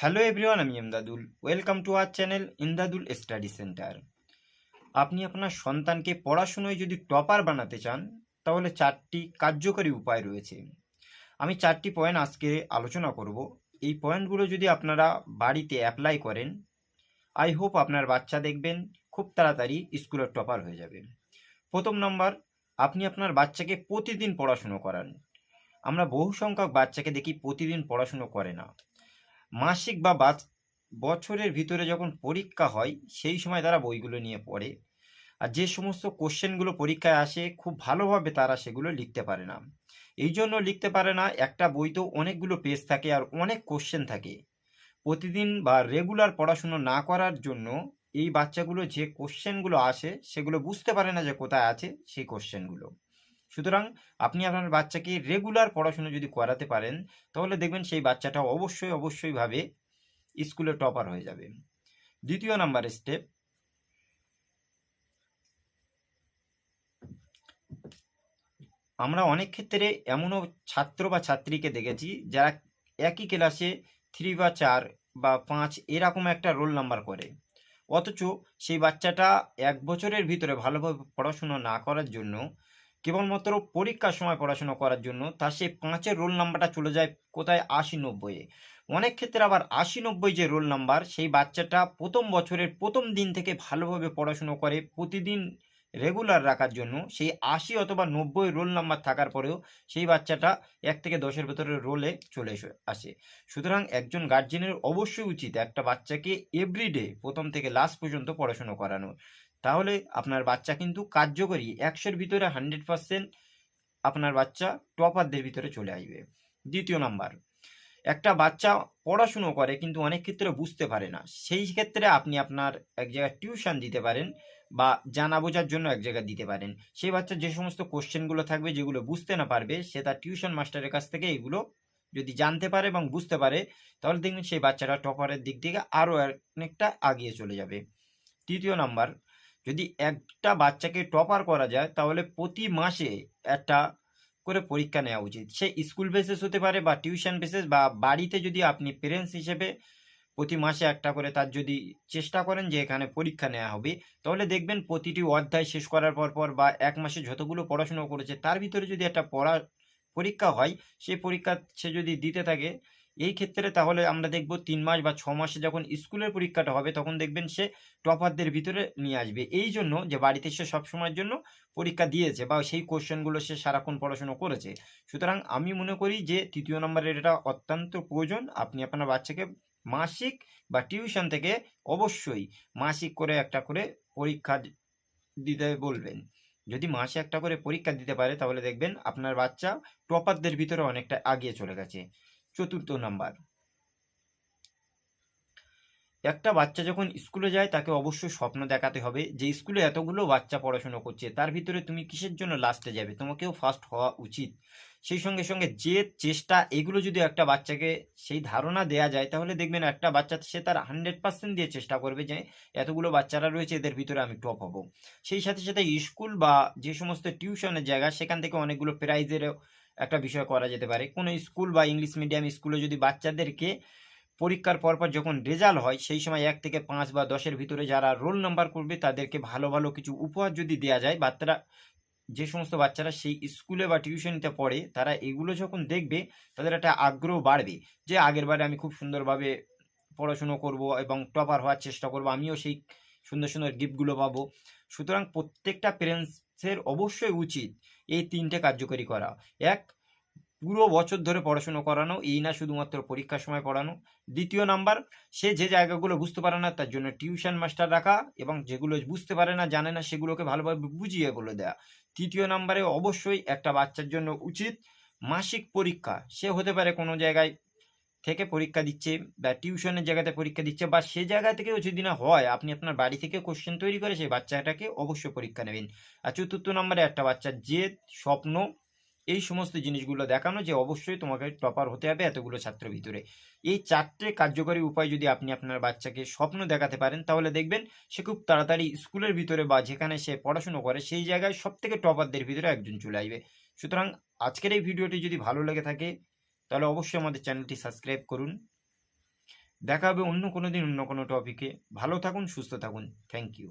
Hello everyone, আমি Emdadul welcome to our channel Imdadul study centre. আপনি আপনার সন্তানকে পড়াশুনোয় যদি টপার বানাতে চান, তাহলে চারটি কার্যকরী উপায় রয়েছে। আমি চারটি পয়েন্ট আজকে আলোচনা করব। এই পয়েন্টগুলো যদি আপনারা বাড়িতে অ্যাপ্লাই করেন, আই হোপ আপনার বাচ্চা দেখবেন, খুব তাড়াতাড়ি স্কুলের টপার হয়ে যাবে। প্রথম নম্বর, আপনি আপনার বাচ্চাকে প্রতিদিন পড়াশুনো করান। আমরা বহু সংখ্যক বাচ্চাকে দেখি প্রতিদিন পড়াশুনো করে না। মাসিক বা বছরের ভিতরে যখন পরীক্ষা হয়, সেই সময় তারা বইগুলো নিয়ে পড়ে। আর যে সমস্ত কোশ্চেনগুলো পরীক্ষায় আসে, খুব ভালোভাবে তারা সেগুলো লিখতে পারে না। এই জন্য লিখতে পারে না, একটা বইতেও অনেকগুলো পেজ থাকে আর অনেক কোশ্চেন থাকে। প্রতিদিন বা রেগুলার পড়াশুনো না করার জন্য এই বাচ্চাগুলো যে কোশ্চেনগুলো আসে, সেগুলো বুঝতে পারে না যে কোথায় আছে সেই কোশ্চেনগুলো। সুতরাং আপনি আপনার বাচ্চাকে রেগুলার পড়াশুনো যদি করাতে পারেন, তাহলে দেখবেন সেই বাচ্চাটা অবশ্যই অবশ্যই ভাবে স্কুলে টপার হয়ে যাবে। দ্বিতীয় নাম্বার স্টেপ আমরা অনেক ক্ষেত্রে এমনও ছাত্র বা ছাত্রীকে দেখেছি যারা একই ক্লাসে থ্রি বা চার বা পাঁচ এরকম একটা রোল নাম্বার করে। অথচ সেই বাচ্চাটা এক বছরের ভিতরে ভালোভাবে পড়াশুনো না করার জন্য কেবলমাত্র পরীক্ষার সময় পড়াশোনা করার জন্য তার সেই পাঁচের রোল নাম্বারটা চলে যায় কোথায়? আশি নব্বইয়ে অনেক ক্ষেত্রে আবার আশি নব্বই যে রোল নাম্বার সেই বাচ্চাটা প্রথম বছরের প্রথম দিন থেকে ভালোভাবে পড়াশুনো করে প্রতিদিন রেগুলার রাখার জন্য সেই আশি অথবা নব্বই রোল নাম্বার থাকার পরেও সেই বাচ্চাটা এক থেকে দশের ভেতরে রোলে চলে আসে। সুতরাং একজন গার্জেনের অবশ্যই উচিত একটা বাচ্চাকে এভরিডে প্রথম থেকে লাস্ট পর্যন্ত পড়াশুনো করানো। তাহলে আপনার বাচ্চা কিন্তু কার্যকরী একশোর ভিতরে হান্ড্রেড পার্সেন্ট আপনার বাচ্চা টপারদের ভিতরে চলে আসবে। দ্বিতীয় নাম্বার, একটা বাচ্চা পড়াশুনো করে কিন্তু অনেক ক্ষেত্রে বুঝতে পারে না। সেই ক্ষেত্রে আপনি আপনার এক জায়গায় টিউশন দিতে পারেন বা জানা বোঝার জন্য এক জায়গায় দিতে পারেন। সেই বাচ্চা যে সমস্ত কোশ্চেনগুলো থাকবে, যেগুলো বুঝতে না পারবে, সে তার টিউশন মাস্টারের কাছ থেকে এগুলো যদি জানতে পারে এবং বুঝতে পারে, তাহলে দেখবেন সেই বাচ্চাটা টপারের দিক থেকে আরও অনেকটা আগিয়ে চলে যাবে। তৃতীয় নাম্বার যদি একটা বাচ্চাকে টপার করা যায়, তাহলে প্রতি মাসে একটা করে পরীক্ষা নেওয়া উচিত। সে স্কুল বেসিস হতে পারে বা টিউশন বেসিস বা বাড়িতে যদি আপনি পেরেন্টস হিসেবে প্রতি মাসে একটা করে তার যদি চেষ্টা করেন যে এখানে পরীক্ষা নেওয়া হবে, তাহলে দেখবেন প্রতিটি অধ্যায় শেষ করার পর পর বা এক মাসে যতগুলো পড়াশুনো করেছে, তার ভিতরে যদি একটা পড়া পরীক্ষা হয় সেই পরীক্ষা সে যদি দিতে থাকে এই ক্ষেত্রে তাহলে আমরা দেখব তিন মাস বা ছ মাসে যখন স্কুলের পরীক্ষাটা হবে, তখন দেখবেন সে টপারদের ভিতরে নিয়ে আসবে। এই জন্য যে বাড়িতে সে সবসময়ের জন্য পরীক্ষা দিয়েছে বা সেই কোশ্চেনগুলো সে সারাক্ষণ পড়াশুনো করেছে। সুতরাং আমি মনে করি যে তৃতীয় নম্বরের এটা অত্যন্ত প্রয়োজন। আপনি আপনার বাচ্চাকে মাসিক বা টিউশন থেকে অবশ্যই মাসিক করে একটা করে পরীক্ষা দিতে বলবেন। যদি মাসে একটা করে পরীক্ষা দিতে পারে, তাহলে দেখবেন আপনার বাচ্চা টপারদের ভিতরে অনেকটা আগিয়ে চলে গেছে। চতুর্থ নাম্বার। একটা বাচ্চা যখন স্কুলে যায়, তাকে অবশ্যই স্বপ্ন দেখাতে হবে যে স্কুলে এতগুলো বাচ্চা পড়াশোনা করছে, তার ভিতরে তুমি কিসের জন্য লাস্টে যাবে? তোমাকেও ফার্স্ট হওয়া উচিত। সেই সঙ্গে সঙ্গে যে চেষ্টা, এগুলো যদি একটা বাচ্চাকে সেই ধারণা দেয়া যায়, তাহলে দেখবেন একটা বাচ্চা সে তার হান্ড্রেড পার্সেন্ট দিয়ে চেষ্টা করবে যে এতগুলো বাচ্চারা রয়েছে, এদের ভিতরে আমি টপ হব। সেই সাথে সাথে স্কুল বা যে সমস্ত টিউশনের জায়গা, সেখান থেকে অনেকগুলো প্রাইজেরও একটা বিষয় করা যেতে পারে। কোনো স্কুল বা ইংলিশ মিডিয়াম স্কুলে যদি বাচ্চাদেরকে পরীক্ষার পরপর যখন রেজাল্ট হয়, সেই সময় এক থেকে পাঁচ বা দশের ভিতরে যারা রোল নাম্বার করবে, তাদেরকে ভালো ভালো কিছু উপহার যদি দেওয়া যায়, বাচ্চারা, যে সমস্ত বাচ্চারা সেই স্কুলে বা টিউশনিতে পড়ে, তারা এগুলো যখন দেখবে, তাদের একটা আগ্রহ বাড়বে যে আগের বারে আমি খুব সুন্দরভাবে পড়াশুনো করব এবং টপার হওয়ার চেষ্টা করব, আমিও সেই সুন্দর সুন্দর গিফটগুলো পাবো। সুতরাং প্রত্যেকটা প্যারেন্টসের অবশ্যই উচিত এই তিনটে কার্যকরী করা। এক, পুরো বছর ধরে পড়াশুনো করানো, এই না শুধুমাত্র পরীক্ষার সময় পড়ানো। দ্বিতীয় নাম্বার, সে যে জায়গাগুলো বুঝতে পারে না তার জন্য টিউশন মাস্টার রাখা এবং যেগুলো বুঝতে পারে না, জানে না সেগুলোকে ভালোভাবে বুঝিয়ে বলে দেয়া। তৃতীয় নাম্বারে অবশ্যই একটা বাচ্চার জন্য উচিত মাসিক পরীক্ষা। সে হতে পারে কোনো জায়গায় থেকে পরীক্ষা দিচ্ছে বা টিউশনের জায়গাতে পরীক্ষা দিচ্ছে বা সে জায়গা থেকেও যদি না হয়, আপনি আপনার বাড়ি থেকে কোশ্চেন তৈরি করে সেই বাচ্চাটাকে অবশ্যই পরীক্ষা নেবেন। আর চতুর্থ নম্বরে একটা বাচ্চা যে স্বপ্ন, এই সমস্ত জিনিসগুলো দেখানো যে অবশ্যই তোমাকে টপার হতে হবে এতগুলো ছাত্র ভিতরে। এই চারটে কার্যকরী উপায় যদি আপনি আপনার বাচ্চাকে স্বপ্ন দেখাতে পারেন, তাহলে দেখবেন সে খুব তাড়াতাড়ি স্কুলের ভিতরে বা যেখানে সে পড়াশুনো করে, সেই জায়গায় সব থেকে টপারদের ভিতরে একজন চলে আসবে। সুতরাং আজকের এই ভিডিওটি যদি ভালো লেগে থাকে তাহলে অবশ্যই আমাদের চ্যানেলটি সাবস্ক্রাইব করুন। দেখা হবে অন্য কোনো দিন অন্য কোনো টপিকে ভালো থাকুন, সুস্থ থাকুন। Thank you